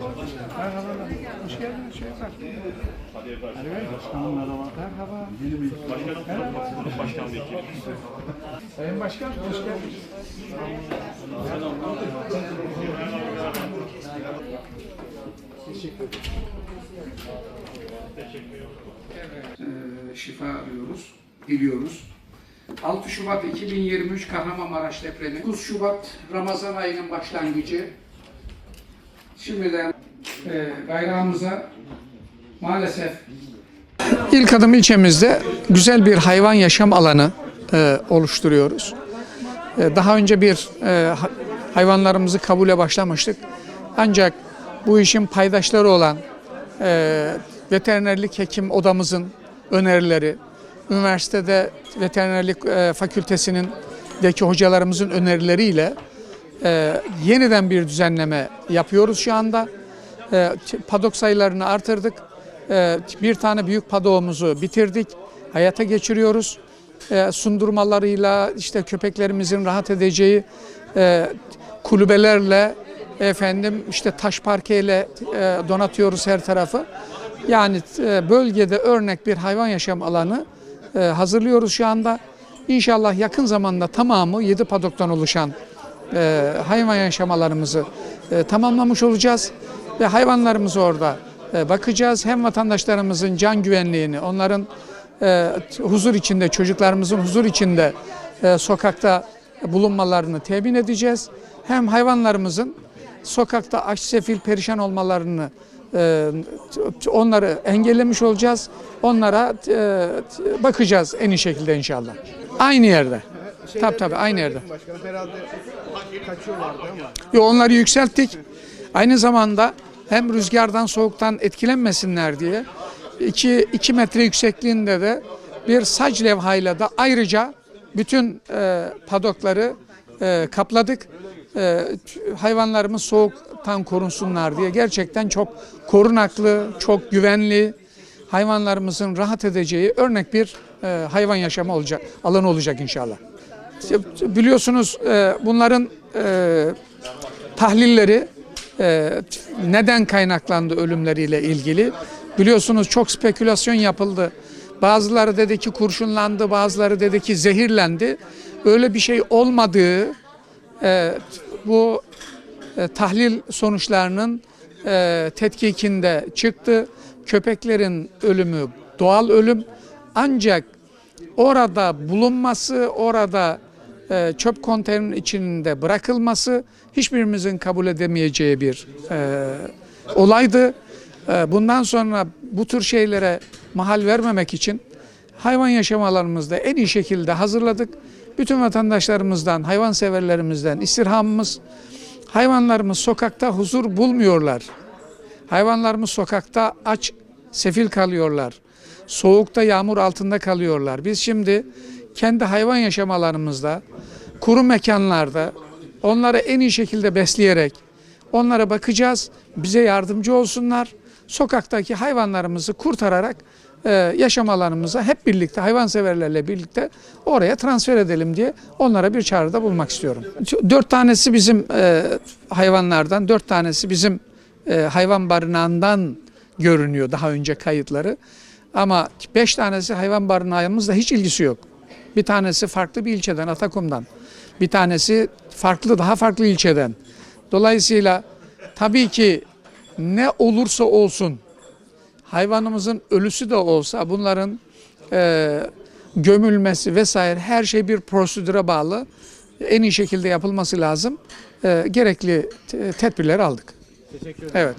Merhabalar. Hoş geldiniz Şehzat. Ali Bey. Başkanım merhaba. Merhaba. Başkanım, Merhaba. başkan vekili. Sayın Başkan hoş geldiniz. Teşekkür ederim. Ee, şifa arıyoruz, diliyoruz. 6 Şubat 2023 Kahramanmaraş depremi. 9 Şubat Ramazan ayının başlangıcı. Şimdiden bayrağımıza maalesef İlk adım ilçemizde güzel bir hayvan yaşam alanı e, oluşturuyoruz. E, daha önce bir e, ha- hayvanlarımızı kabule başlamıştık. Ancak bu işin paydaşları olan e, veterinerlik hekim odamızın önerileri, üniversitede veterinerlik e, fakültesinin deki hocalarımızın önerileriyle e, yeniden bir düzenleme yapıyoruz şu anda. E, padok sayılarını artırdık. E, bir tane büyük padoğumuzu bitirdik. Hayata geçiriyoruz. E, sundurmalarıyla işte köpeklerimizin rahat edeceği e, kulübelerle efendim işte taş parkeyle e, donatıyoruz her tarafı. Yani e, bölgede örnek bir hayvan yaşam alanı hazırlıyoruz şu anda. İnşallah yakın zamanda tamamı 7 padoktan oluşan hayvan yaşamalarımızı e, tamamlamış olacağız ve hayvanlarımızı orada e, bakacağız. Hem vatandaşlarımızın can güvenliğini, onların e, huzur içinde, çocuklarımızın huzur içinde e, sokakta bulunmalarını temin edeceğiz. Hem hayvanlarımızın sokakta aç, sefil, perişan olmalarını onları engellemiş olacağız. Onlara bakacağız en iyi şekilde inşallah. Aynı yerde. Tabii tabii aynı yerde. Başkanım herhalde kaçıyorlardı ama. Yo, onları yükselttik. Aynı zamanda hem rüzgardan soğuktan etkilenmesinler diye 2, 2 metre yüksekliğinde de bir sac levhayla da ayrıca bütün e, padokları e, kapladık. E, hayvanlarımız soğuktan korunsunlar diye gerçekten çok korunaklı, çok güvenli, hayvanlarımızın rahat edeceği örnek bir e, hayvan yaşamı olacak, alanı olacak inşallah. Biliyorsunuz e, bunların e, tahlilleri neden kaynaklandı ölümleriyle ilgili. Biliyorsunuz çok spekülasyon yapıldı. Bazıları dedi ki kurşunlandı, bazıları dedi ki zehirlendi. Öyle bir şey olmadığı e, bu e, tahlil sonuçlarının e, tetkikinde çıktı. Köpeklerin ölümü doğal ölüm ancak orada bulunması, orada çöp konteynerinin içinde bırakılması hiçbirimizin kabul edemeyeceği bir e, olaydı. E, bundan sonra bu tür şeylere mahal vermemek için hayvan yaşam alanımızda en iyi şekilde hazırladık. Bütün vatandaşlarımızdan, hayvanseverlerimizden istirhamımız hayvanlarımız sokakta huzur bulmuyorlar. Hayvanlarımız sokakta aç, sefil kalıyorlar. Soğukta, yağmur altında kalıyorlar. Biz şimdi kendi hayvan yaşam alanımızda, kuru mekanlarda onları en iyi şekilde besleyerek onlara bakacağız. Bize yardımcı olsunlar. Sokaktaki hayvanlarımızı kurtararak e, yaşam hep birlikte hayvanseverlerle birlikte oraya transfer edelim diye onlara bir çağrıda bulmak istiyorum. Dört tanesi bizim e, hayvanlardan, dört tanesi bizim e, hayvan barınağından görünüyor daha önce kayıtları. Ama beş tanesi hayvan barınağımızla hiç ilgisi yok. Bir tanesi farklı bir ilçeden, Atakum'dan. Bir tanesi farklı, daha farklı ilçeden. Dolayısıyla tabii ki ne olursa olsun hayvanımızın ölüsü de olsa bunların e, gömülmesi vesaire her şey bir prosedüre bağlı. En iyi şekilde yapılması lazım. E, gerekli te- tedbirleri aldık. Teşekkür ederim. Evet.